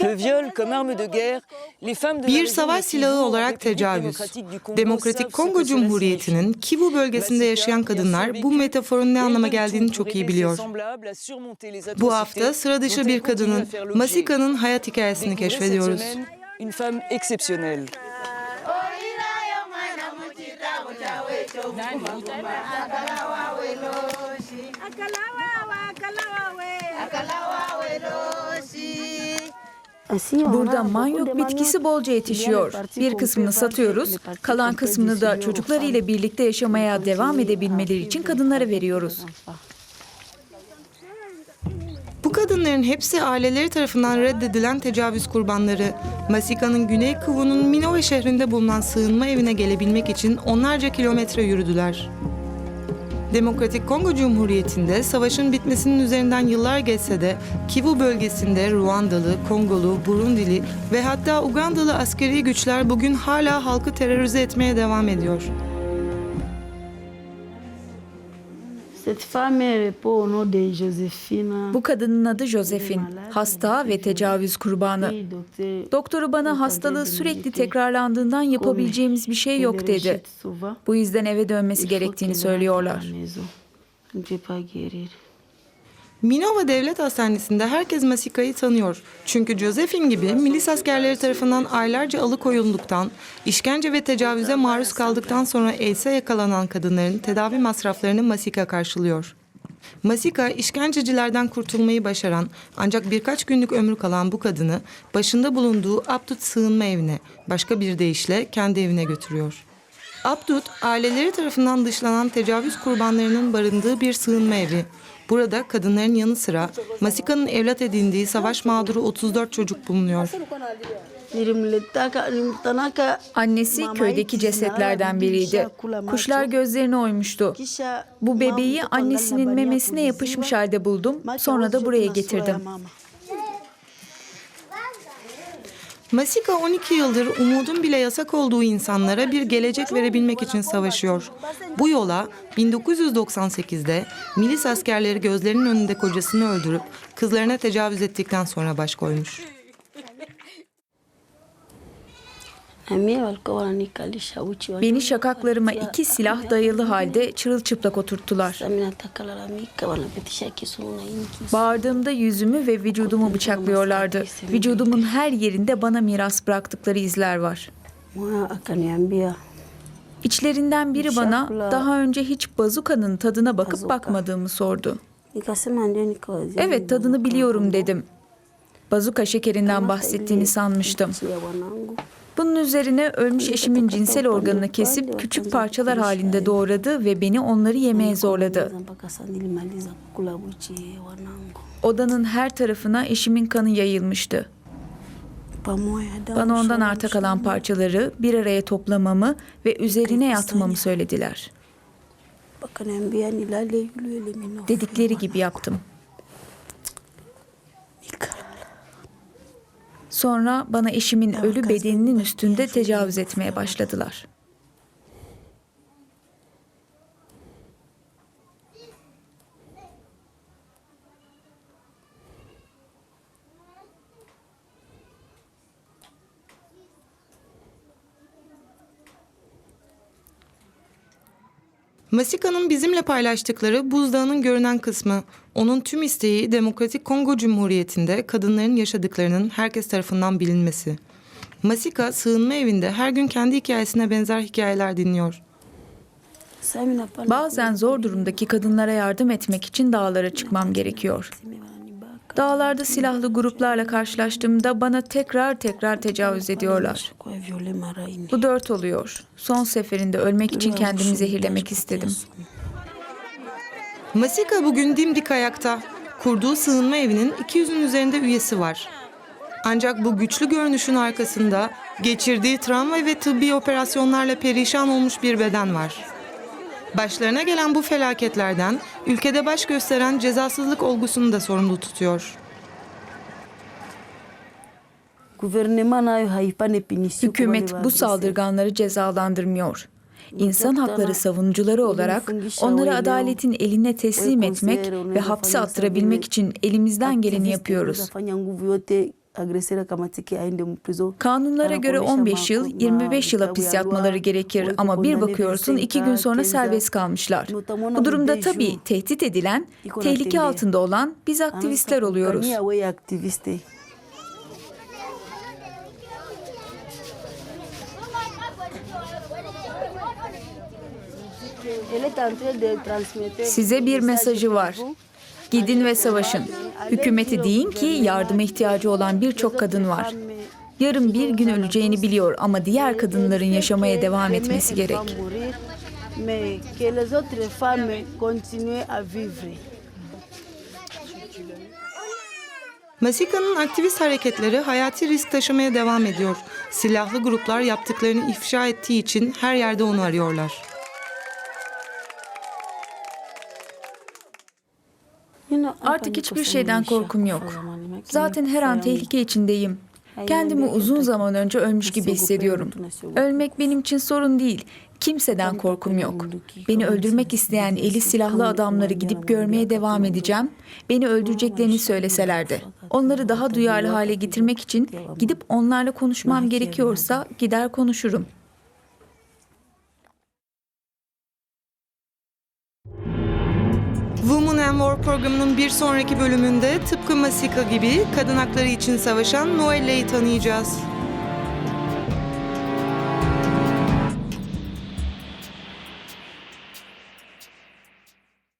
le viol comme arme de guerre, les femmes de la Bir savaş silahı olarak tecavüz. Demokratik Kongo Cumhuriyeti'nin Kivu bölgesinde yaşayan kadınlar bu metaforun ne anlama geldiğini çok iyi biliyor. Bu hafta sıra dışı bir kadının, Masika'nın hayat hikayesini keşfediyoruz. Une femme exceptionnelle. Burada manyok bitkisi bolca yetişiyor. Bir kısmını satıyoruz, kalan kısmını da çocuklarıyla birlikte yaşamaya devam edebilmeleri için kadınlara veriyoruz. Bu kadınların hepsi aileleri tarafından reddedilen tecavüz kurbanları. Masika'nın Güney Kivu'nun Minove şehrinde bulunan sığınma evine gelebilmek için onlarca kilometre yürüdüler. Demokratik Kongo Cumhuriyeti'nde savaşın bitmesinin üzerinden yıllar geçse de Kivu bölgesinde Ruandalı, Kongolu, Burundili ve hatta Ugandalı askeri güçler bugün hala halkı terörize etmeye devam ediyor. Bu kadının adı Josephine, hasta ve tecavüz kurbanı. Doktoru bana hastalığı sürekli tekrarlandığından yapabileceğimiz bir şey yok dedi. Bu yüzden eve dönmesi gerektiğini söylüyorlar. Minova Devlet Hastanesi'nde herkes Masika'yı tanıyor. Çünkü Josephine gibi milis askerleri tarafından aylarca alıkoyulduktan, işkence ve tecavüze maruz kaldıktan sonra AIDS'e yakalanan kadınların tedavi masraflarını Masika karşılıyor. Masika, işkencecilerden kurtulmayı başaran ancak birkaç günlük ömrü kalan bu kadını başında bulunduğu Abdut sığınma evine, başka bir deyişle kendi evine götürüyor. Abdut, aileleri tarafından dışlanan tecavüz kurbanlarının barındığı bir sığınma evi. Burada kadınların yanı sıra Masika'nın evlat edindiği savaş mağduru 34 çocuk bulunuyor. Annesi köydeki cesetlerden biriydi. Kuşlar gözlerini oymuştu. Bu bebeği annesinin memesine ya yapışmış halde buldum. Sonra da buraya getirdim. Masika 12 yıldır umudun bile yasak olduğu insanlara bir gelecek verebilmek için savaşıyor. Bu yola 1998'de milis askerleri gözlerinin önünde kocasını öldürüp kızlarına tecavüz ettikten sonra baş koymuş. Beni şakaklarıma iki silah dayalı halde çırılçıplak oturttular. Bağırdığımda yüzümü ve vücudumu bıçaklıyorlardı. Vücudumun her yerinde bana miras bıraktıkları izler var. İçlerinden biri bana daha önce hiç bazukanın tadına bakıp bakmadığımı sordu. Evet tadını biliyorum dedim. Bazuka şekerinden bahsettiğini sanmıştım. Bunun üzerine ölmüş eşimin cinsel organını kesip küçük parçalar halinde doğradı ve beni onları yemeye zorladı. Odanın her tarafına eşimin kanı yayılmıştı. Bana ondan arta kalan parçaları bir araya toplamamı ve üzerine yatmamı söylediler. Dedikleri gibi yaptım. Sonra bana eşimin ölü bedeninin üstünde tecavüz etmeye başladılar. Masika'nın bizimle paylaştıkları buzdağının görünen kısmı. Onun tüm isteği Demokratik Kongo Cumhuriyeti'nde kadınların yaşadıklarının herkes tarafından bilinmesi. Masika sığınma evinde her gün kendi hikayesine benzer hikayeler dinliyor. Bazen zor durumdaki kadınlara yardım etmek için dağlara çıkmam gerekiyor. Dağlarda silahlı gruplarla karşılaştığımda bana tekrar tekrar tecavüz ediyorlar. Bu dört oluyor. Son seferinde ölmek için kendimi zehirlemek istedim. Masika bugün dimdik ayakta. Kurduğu sığınma evinin 200'ün üzerinde üyesi var. Ancak bu güçlü görünüşün arkasında geçirdiği travma ve tıbbi operasyonlarla perişan olmuş bir beden var. Başlarına gelen bu felaketlerden ülkede baş gösteren cezasızlık olgusunu da sorumlu tutuyor. Hükümet bu saldırganları cezalandırmıyor. İnsan hakları savunucuları olarak onları adaletin eline teslim etmek ve hapse attırabilmek için elimizden geleni yapıyoruz. Kanunlara göre 15 yıl, 25 yıl hapis yatmaları gerekir ama bir bakıyorsun iki gün sonra serbest kalmışlar. Bu durumda tabii tehdit edilen, tehlike altında olan biz aktivistler oluyoruz. Size bir mesajı var. Gidin ve savaşın. Hükümeti deyin ki yardıma ihtiyacı olan birçok kadın var. Yarın bir gün öleceğini biliyor ama diğer kadınların yaşamaya devam etmesi gerek. Masika'nın aktivist hareketleri hayati risk taşımaya devam ediyor. Silahlı gruplar yaptıklarını ifşa ettiği için her yerde onu arıyorlar. Artık hiçbir şeyden korkum yok. Zaten her an tehlike içindeyim. Kendimi uzun zaman önce ölmüş gibi hissediyorum. Ölmek benim için sorun değil. Kimseden korkum yok. Beni öldürmek isteyen eli silahlı adamları gidip görmeye devam edeceğim. Beni öldüreceklerini söyleseler de. Onları daha duyarlı hale getirmek için gidip onlarla konuşmam gerekiyorsa gider konuşurum. And War programının bir sonraki bölümünde tıpkı Masika gibi kadın hakları için savaşan Noelle'yi tanıyacağız.